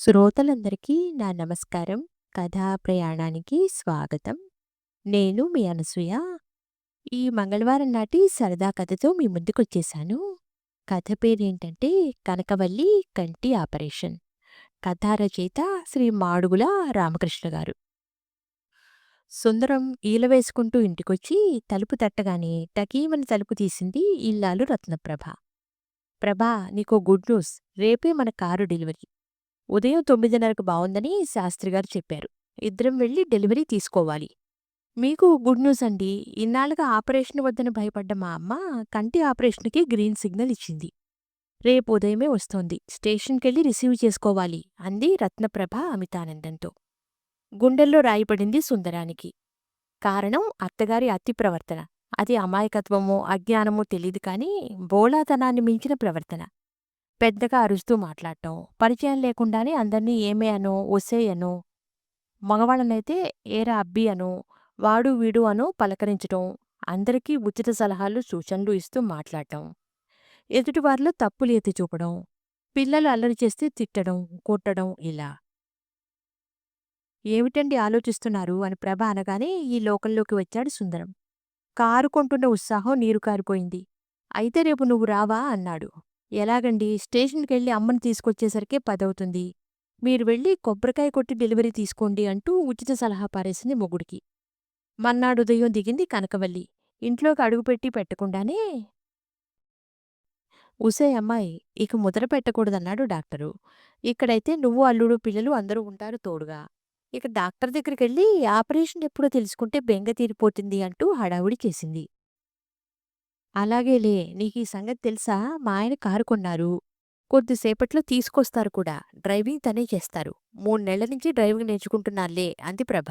శ్రోతలందరికీ నా నమస్కారం. కథా ప్రయాణానికి స్వాగతం. నేను మీ అనసూయ. ఈ మంగళవారం నాటి సరదా కథతో మీ ముందుకొచ్చేశాను. కథ పేరేంటంటే 'కనకవల్లి కంటి ఆపరేషన్'. కథా రచయిత శ్రీ మాడుగుల రామకృష్ణ గారు. సుందరం ఈల వేసుకుంటూ ఇంటికొచ్చి తలుపు తట్టగానే టకీమని తలుపు తీసింది ఇల్లాలు రత్నప్రభ. ప్రభా! నీకో గుడ్ న్యూస్. రేపే మన కారు డెలివరీ. ఉదయం తొమ్మిదిన్నరకు బావుందని శాస్త్రిగారు చెప్పారు. ఇద్దరం వెళ్ళి డెలివరీ తీసుకోవాలి. మీకు గుడ్ న్యూస్ అండి. ఇన్నాళ్ళుగా ఆపరేషన్ వద్దని భయపడ్డ మా అమ్మ కంటి ఆపరేషన్‌కి గ్రీన్ సిగ్నల్ ఇచ్చింది. రేపు ఉదయమే వస్తోంది. స్టేషన్‌కెళ్ళి రిసీవ్ చేసుకోవాలి అంది రత్నప్రభ అమితానందంతో. గుండెల్లో రాయిపడింది సుందరానికి. కారణం అత్తగారి అతి ప్రవర్తన. అది అమాయకత్వమో, అజ్ఞానమో తెలీదు కానీ బోళాతనాన్ని మించిన ప్రవర్తన. పెద్దగా అరుస్తూ మాట్లాడటం, పరిచయం లేకుండానే అందర్నీ ఏమే అనో, ఒసేయ్ అనో, మగవాళ్ళనైతే ఏరా అబ్బీ అనో, వాడు వీడు అనో పలకరించటం, అందరికీ ఉచిత సలహాలు, సూచనలు ఇస్తూ మాట్లాడటం, ఎదుటివారిలో తప్పులు ఎత్తి చూపడం, పిల్లలు అల్లరి చేస్తే తిట్టడం, కొట్టడం ఇలా. ఏమిటండి ఆలోచిస్తున్నారు అని ప్రభ అనగానే ఈ లోకంలోకి వచ్చాడు సుందరం. కారు కొంటున్న ఉత్సాహం నీరు కారిపోయింది. అయితే రేపు నువ్వు రావా అన్నాడు. ఎలాగండి స్టేషన్‌కెళ్ళి అమ్మని తీసుకొచ్చేసరికే పదవుతుంది. మీరు వెళ్ళి కొబ్బరికాయ కొట్టి డెలివరీ తీసుకోండి అంటూ ఉచిత సలహా పారేసింది మొగుడికి. మన్నాడుదయం దిగింది కనకవల్లి. ఇంట్లోకి అడుగుపెట్టి పెట్టకుండానే ఉసే అమ్మాయి ఇక ముద్ర పెట్టకూడదన్నాడు డాక్టరు. ఇక్కడైతే నువ్వు అల్లుడు పిల్లలు అందరూ ఉంటారు తోడుగా. ఇక డాక్టర్ దగ్గరికెళ్ళి ఆపరేషన్ ఎప్పుడో తెలుసుకుంటే బెంగ తీరిపోతుంది అంటూ హడావుడి చేసింది. అలాగేలే నీకీ సంగతి తెలుసా మా ఆయన కారు కొన్నారు. కొద్దిసేపట్లో తీసుకొస్తారు కూడా. డ్రైవింగ్ తనే చేస్తారు. మూడ్నెళ్ళ నుంచి డ్రైవింగ్ నేర్చుకుంటున్నాలే అంది ప్రభ.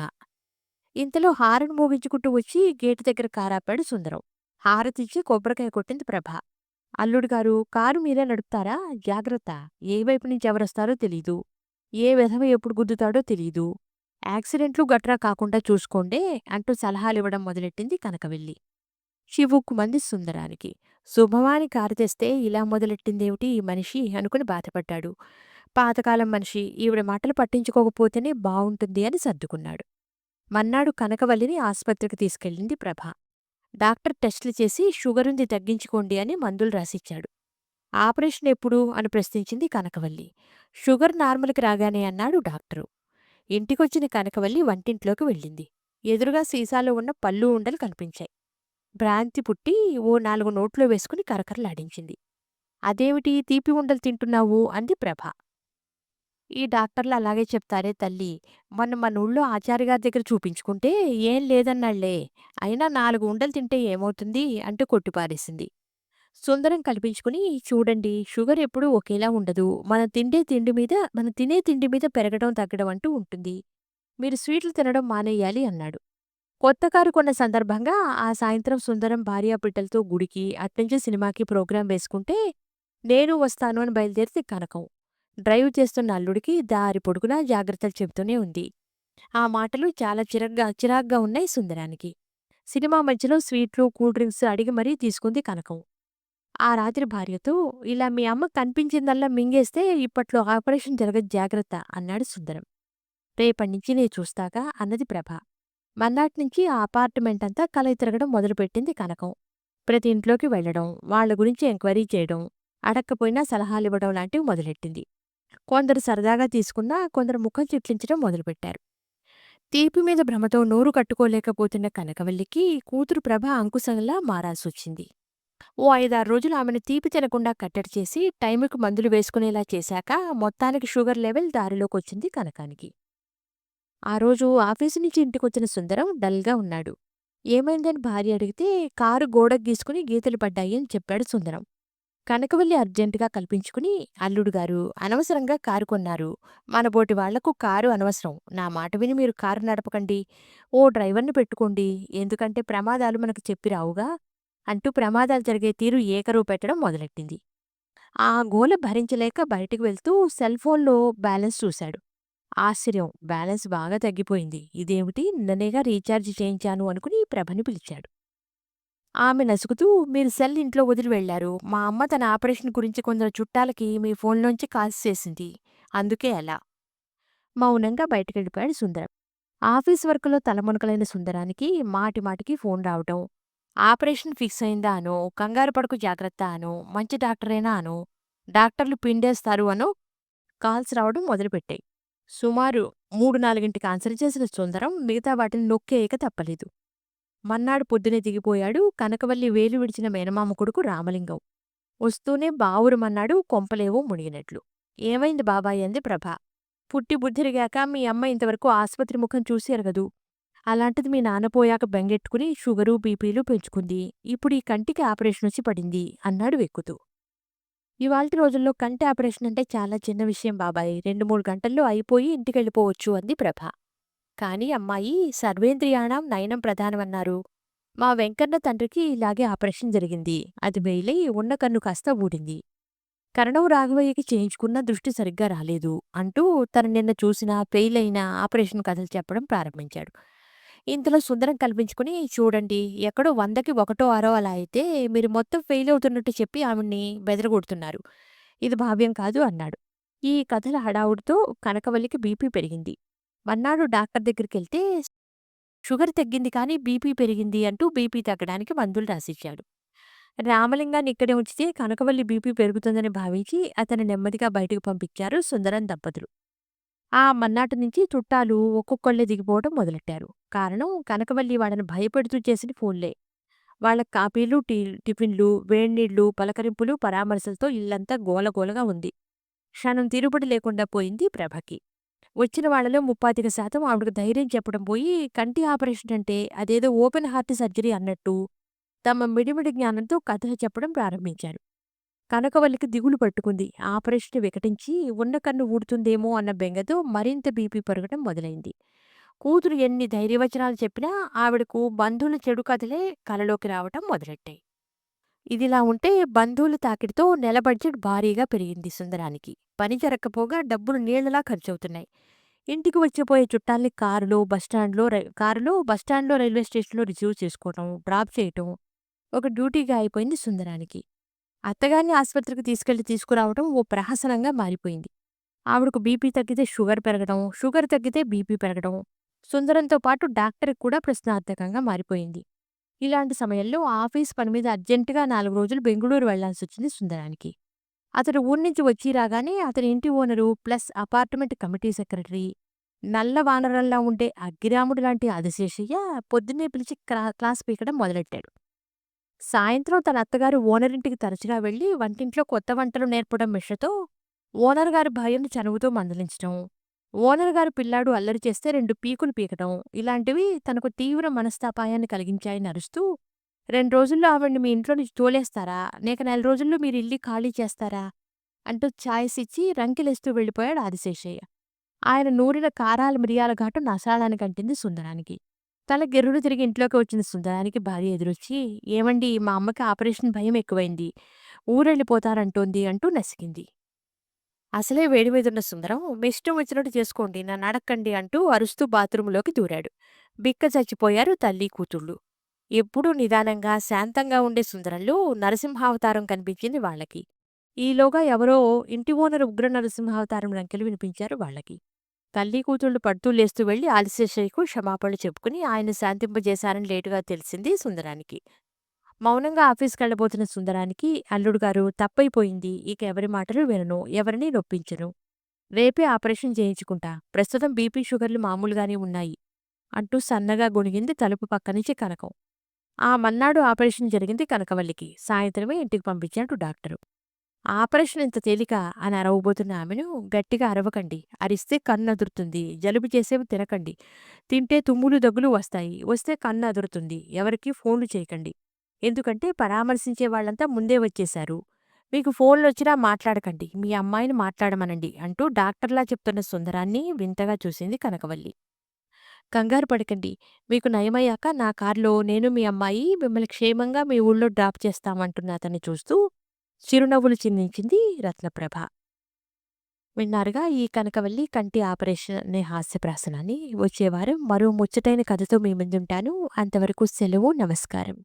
ఇంతలో హారన్ మోగించుకుంటూ వచ్చి గేటు దగ్గర కారాపాడు సుందరం. హారతిచ్చి కొబ్బరికాయ కొట్టింది ప్రభ. అల్లుడుగారు కారు మీరే నడుపుతారా? జాగ్రత్త. ఏ వైపు నుంచి ఎవరొస్తారో తెలీదు. ఏ వెధవ ఎప్పుడు గుద్దుతాడో తెలీదు. యాక్సిడెంట్లు గట్రా కాకుండా చూసుకోండే అంటూ సలహాలివ్వడం మొదలెట్టింది కనకవెల్లి. చివుక్కుమంది సుందరానికి. శుభమాని కారు తెస్తే ఇలా మొదలెట్టిందేమిటి ఈ మనిషి అనుకుని బాధపడ్డాడు. పాతకాలం మనిషి ఈవిడ మాటలు పట్టించుకోకపోతేనే బావుంటుంది అని సర్దుకున్నాడు. మన్నాడు కనకవల్లిని ఆస్పత్రికి తీసుకెళ్ళింది ప్రభ. డాక్టర్ టెస్టులు చేసి షుగరుంది తగ్గించుకోండి అని మందులు రాసిచ్చాడు. ఆపరేషన్ ఎప్పుడు అని ప్రశ్నించింది కనకవల్లి. షుగర్ నార్మల్‌కి రాగానే అన్నాడు డాక్టరు. ఇంటికొచ్చిన కనకవల్లి వంటింట్లోకి వెళ్ళింది. ఎదురుగా సీసాలో ఉన్న పళ్ళు ఉండలు కనిపించాయి. భ్రాంతి పుట్టి ఓ నాలుగు నోట్లో వేసుకుని కరకరలాడించింది. అదేమిటి తీపి ఉండలు తింటున్నావు అంది ప్రభ. ఈ డాక్టర్లు అలాగే చెప్తారే తల్లీ. మొన్న మనూళ్ళో ఆచారిగారి దగ్గర చూపించుకుంటే ఏం లేదన్నాళ్ళే. అయినా నాలుగు ఉండలు తింటే ఏమవుతుంది అంటూ కొట్టిపారేసింది. సుందరం కల్పించుకుని చూడండి షుగర్ ఎప్పుడూ ఒకేలా ఉండదు. మనం తిండే తిండి మీద మనం తినే తిండి మీద పెరగడం తగ్గడం అంటూ ఉంటుంది. మీరు స్వీట్లు తినడం మానేయాలి అన్నాడు. కొత్త కారు కొన్న సందర్భంగా ఆ సాయంత్రం సుందరం భార్యాబిడ్డలతో గుడికి, అట్నుంచి సినిమాకి ప్రోగ్రాం వేసుకుంటే నేను వస్తాను అని బయలుదేరితే కనకం. డ్రైవ్ చేస్తున్న అల్లుడికి దారి పొడుగునా జాగ్రత్తలు చెబుతూనే ఉంది. ఆ మాటలు చాలా చిరగ్గా చిరాగ్గా ఉన్నాయి సుందరానికి. సినిమా మధ్యలో స్వీట్లు, కూల్ డ్రింక్స్ అడిగి మరీ తీసుకుంది కనకం. ఆ రాత్రి భార్యతో ఇలా మీ అమ్మ కనిపించిందల్లా మింగేస్తే ఇప్పట్లో ఆపరేషన్ జరగదు జాగ్రత్త అన్నాడు సుందరం. రేపట్నించి నేను చూస్తాగా అన్నది ప్రభ. మర్నాటినుంచి ఆ అపార్ట్మెంట్ అంతా కలయి తిరగడం మొదలుపెట్టింది కనకం. ప్రతి ఇంట్లోకి వెళ్ళడం, వాళ్ళ గురించి ఎంక్వైరీ చేయడం, అడక్కపోయినా సలహాలివ్వడం లాంటివి మొదలెట్టింది. కొందరు సరదాగా తీసుకున్నా కొందరు ముఖం చిట్లించడం మొదలుపెట్టారు. తీపి మీద భ్రమతో నోరు కట్టుకోలేకపోతున్న కనకవల్లికి కూతురు ప్రభ అంకుశంలా మారాల్సొచ్చింది. ఓ ఐదారు రోజులు ఆమెను తీపి తినకుండా కట్టడి చేసి టైముకి మందులు వేసుకునేలా చేశాక మొత్తానికి షుగర్ లెవెల్ దారిలోకొచ్చింది కనకానికి. ఆ రోజు ఆఫీసు నుంచి ఇంటికొచ్చిన సుందరం డల్‌గా ఉన్నాడు. ఏమైందని భార్య అడిగితే కారు గోడకు గీసుకుని గీతలు పడ్డాయి అని చెప్పాడు సుందరం. కనకవల్లి అర్జెంటుగా కల్పించుకుని అల్లుడుగారు అనవసరంగా కారు కొన్నారు. మనబోటి వాళ్ళకు కారు అనవసరం. నా మాట విని మీరు కారు నడపకండి. ఓ డ్రైవర్‌ని పెట్టుకోండి. ఎందుకంటే ప్రమాదాలు మనకు చెప్పి రావుగా అంటూ ప్రమాదాలు జరిగే తీరు ఏకరువు పెట్టడం మొదలెట్టింది. ఆ గోల భరించలేక బయటికి వెళ్తూ సెల్‌ఫోన్‌లో బ్యాలెన్స్ చూశాడు. ఆశ్చర్యం బ్యాలెన్స్ బాగా తగ్గిపోయింది. ఇదేమిటి నిన్ననేగా రీఛార్జ్ చేయించాను అనుకుని ప్రభని పిలిచాడు. ఆమె నసుకుతూ మీరు సెల్ ఇంట్లో వదిలి వెళ్ళారు. మా అమ్మ తన ఆపరేషన్ గురించి కొందరు చుట్టాలకి మీ ఫోన్‌లోంచి కాల్స్ చేసింది. అందుకే అలా. మౌనంగా బయటకెళ్ళిపోయాడు సుందరం. ఆఫీస్ వర్క్‌లో తలమునకలైన సుందరానికి మాటి మాటికి ఫోన్ రావటం, ఆపరేషన్ ఫిక్స్ అయిందా అనో, కంగారు పడుకు జాగ్రత్త అనో, మంచి డాక్టరేనా అనో, డాక్టర్లు పిండేస్తారు అనో కాల్స్ రావడం మొదలుపెట్టాయి. సుమారు మూడు నాలుగింటికి ఆన్సర్ చేసిన సుందరం మిగతా వాటిని నొక్కేయక తప్పలేదు. మన్నాడు పొద్దునే దిగిపోయాడు కనకవల్లి వేలు విడిచిన మేనమామ కొడుకు రామలింగం. వస్తూనే బావురమన్నాడు కొంపలేవో మునిగినట్లు. ఏమైంది బాబాయ్ అంది ప్రభ. పుట్టి బుద్ధిరిగాక మీ అమ్మ ఇంతవరకు ఆస్పత్రి ముఖం చూసి ఎరగదు. అలాంటిది మీ నాన్న పోయాక బెంగెట్టుకుని షుగరు, బీపీలు పెంచుకుంది. ఇప్పుడు ఈ కంటికి ఆపరేషనొచ్చి పడింది అన్నాడు వెక్కుతూ. ఇవాల్టి రోజుల్లో కంటి ఆపరేషన్ అంటే చాలా చిన్న విషయం బాబాయ్. రెండు మూడు గంటల్లో అయిపోయి ఇంటికెళ్ళిపోవచ్చు అంది ప్రభ. కానీ అమ్మాయి సర్వేంద్రియాణం నయనం ప్రధానమన్నారు. మా వెంకన్న తండ్రికి ఇలాగే ఆపరేషన్ జరిగింది. అది బెయిలై ఉన్న కన్ను కాస్త ఊడింది. కరణం రాఘవయ్యకి చేయించుకున్న దృష్టి సరిగ్గా రాలేదు అంటూ తను నిన్న చూసిన పెయిలైన ఆపరేషన్ కథలు చెప్పడం ప్రారంభించాడు. ఇంతలో సుందరం కల్పించుకుని చూడండి ఎక్కడో వందకి ఒకటో ఆరో అలా అయితే మీరు మొత్తం ఫెయిల్ అవుతున్నట్టు చెప్పి ఆవిడ్ని బెదరగొడుతున్నారు. ఇది భావ్యం కాదు అన్నాడు. ఈ కథల హడావుడితో కనకవల్లికి బీపీ పెరిగింది. మన్నాడు డాక్టర్ దగ్గరికెళ్తే షుగర్ తగ్గింది కానీ బీపీ పెరిగింది అంటూ బీపీ తగ్గడానికి మందులు రాసిచ్చాడు. రామలింగాన్ని ఇక్కడే ఉంచితే కనకవల్లి బీపీ పెరుగుతుందని భావించి అతను నెమ్మదిగా బయటకు పంపించారు సుందరం దంపతులు. ఆ మన్నాటి నుంచి చుట్టాలు ఒక్కొక్కళ్ళే దిగిపోవడం మొదలెట్టారు. కారణం కనకవల్లి వాళ్ళని భయపెడుతూ చేసిన ఫోన్లే. వాళ్ళ కాపీలు, టీ టిఫిన్లు, వేడినీళ్ళు పలకరింపులు, పరామర్శలతో ఇల్లంతా గోలగోలగా ఉంది. క్షణం తీరుబడి లేకుండా పోయింది ప్రభకి. వచ్చిన వాళ్ళలో ముప్పాతిక శాతం ఆవిడకు ధైర్యం చెప్పడం పోయి కంటి ఆపరేషన్ అంటే అదేదో ఓపెన్ హార్ట్ సర్జరీ అన్నట్టు తమ మిడిమిడి జ్ఞానంతో కథ చెప్పడం ప్రారంభించారు. కనకవల్లికి దిగులు పట్టుకుంది. ఆపరేషన్ వికటించి ఉన్న కన్ను ఊడుతుందేమో అన్న బెంగతో మరింత బీపీ పెరగటం మొదలైంది. కూతురు ఎన్ని ధైర్యవచనాలు చెప్పినా ఆవిడకు బంధువుల చెడు కథలే కలలోకి రావటం మొదలెట్టాయి. ఇదిలా ఉంటే బంధువుల తాకిడితో నెల బడ్జెట్ భారీగా పెరిగింది సుందరానికి. పని జరక్కపోగా డబ్బులు నీళ్ళలా ఖర్చవుతున్నాయి. ఇంటికి వచ్చిపోయే చుట్టాల్ని కారులో, బస్టాండ్‌లో కారులో, బస్టాండ్‌లో, రైల్వే స్టేషన్‌లో రిసీవ్ చేసుకోవటం, డ్రాప్ చేయటం ఒక డ్యూటీగా అయిపోయింది సుందరానికి. అత్తగారిని ఆస్పత్రికి తీసుకెళ్ళి తీసుకురావటం ఓ ప్రహసనంగా మారిపోయింది. ఆవిడకు బీపీ తగ్గితే షుగర్ పెరగడం, షుగర్ తగ్గితే బీపీ పెరగడం, సుందరంతో పాటు డాక్టర్‌కి కూడా ప్రశ్నార్థకంగా మారిపోయింది. ఇలాంటి సమయంలో ఆఫీస్ పని మీద అర్జెంటుగా నాలుగు రోజులు బెంగుళూరు వెళ్ళాల్సొచ్చింది సుందరానికి. అతడు ఊరి నుంచి వచ్చి రాగానే అతని ఇంటి owner plus apartment committee secretary, నల్ల వానరంలా ఉండే అగ్గిరాముడు లాంటి ఆదిశేషయ్య పొద్దున్నే పిలిచి క్లాస్ పీకడం మొదలెట్టాడు. సాయంత్రం తన అత్తగారు ఓనరింటికి తరచుగా వెళ్ళి వంటింట్లో కొత్త వంటలు నేర్పడం మిషతో ఓనర్ గారి చనువుతో మందలించటం, ఓనర్ గారు పిల్లాడు అల్లరి చేస్తే రెండు పీకులు పీకటం ఇలాంటివి తనకు తీవ్ర మనస్తాపాయాన్ని కలిగించాయని అరుస్తూ రెండు రోజుల్లో ఆవిడ్ని మీ ఇంట్లో నుంచి తోలేస్తారా? నేక నెల రోజుల్లో మీరు ఇల్లు ఖాళీ చేస్తారా? అంటూ ఛాయిస్ ఇచ్చి రంకెలేస్తూ వెళ్ళిపోయాడు ఆదిశేషయ్య. ఆయన నూరిన కారాల మిరియాల ఘాటు నసాళానికి అంటింది సుందరానికి. తల గిర్రున తిరిగి ఇంట్లోకి వచ్చిన సుందరానికి భార్య ఎదురొచ్చి ఏమండీ మా అమ్మకి ఆపరేషన్ భయం ఎక్కువైంది. ఊరెళ్ళిపోతారంటోంది అంటూ నసిగింది. అసలే వేడి మీదున్న సుందరం మీ ఇష్టం వచ్చినట్టు చేసుకోండి నన్ను అడక్కండి అంటూ అరుస్తూ బాత్రూంలోకి దూరాడు. బిక్క చచ్చిపోయారు తల్లి కూతుళ్ళు. ఎప్పుడూ నిదానంగా, శాంతంగా ఉండే సుందరంలో నరసింహావతారం కనిపించింది వాళ్ళకి. ఈలోగా ఎవరో ఇంటి ఓనరు ఉగ్ర నరసింహావతారం రంకెలు వినిపించారు వాళ్ళకి. తల్లి కూతుళ్ళు పడుతూ లేస్తూ వెళ్ళి ఆదిశేషయ్యకు క్షమాపణలు చెప్పుకుని ఆయన శాంతింపజేశారని లేటుగా తెలిసింది సుందరానికి. మౌనంగా ఆఫీస్‌కెళ్ళబోతున్న సుందరానికి అల్లుడుగారు తప్పైపోయింది. ఇక ఎవరి మాటలు వినను. ఎవరిని నొప్పించను. రేపే ఆపరేషన్ చేయించుకుంటా. ప్రస్తుతం బీపీ, షుగర్లు మామూలుగానే ఉన్నాయి. అంటూ సన్నగా గొణిగింది తలుపు పక్కనుంచి కనకం. ఆ మన్నాడు ఆపరేషన్ జరిగింది కనకవల్లికి. సాయంత్రమే ఇంటికి పంపించాడు డాక్టరు. ఆపరేషన్ ఇంత తేలిక అని అరవబోతున్న ఆమెను గట్టిగా అరవకండి. అరిస్తే కన్ను అదురుతుంది. జలుబు చేసేవి తినకండి. తింటే తుమ్ములు, దగ్గులు వస్తాయి. వస్తే కన్ను అదురుతుంది. ఎవరికీ ఫోన్లు చేయకండి. ఎందుకంటే పరామర్శించే వాళ్ళంతా ముందే వచ్చేశారు. మీకు ఫోన్లొచ్చినా మాట్లాడకండి. మీ అమ్మాయిని మాట్లాడమనండి అంటూ డాక్టర్లా చెప్తున్న సుందరాన్ని వింతగా చూసింది కనకవల్లి. కంగారు పడకండి. మీకు నయమయ్యాక నా కారులో నేను మీ అమ్మాయి మిమ్మల్ని క్షేమంగా మీ ఊళ్ళో డ్రాప్ చేస్తామంటున్న అతన్ని చూస్తూ చిరునవ్వులు చిందించింది రత్నప్రభ. విన్నారుగా ఈ కనకవల్లి కంటి ఆపరేషన్ అనే హాస్యప్రాసనాన్ని. వచ్చే వారం మరో ముచ్చటైన కథతో మీ ముందుంటాను. అంతవరకు సెలవు. నమస్కారం.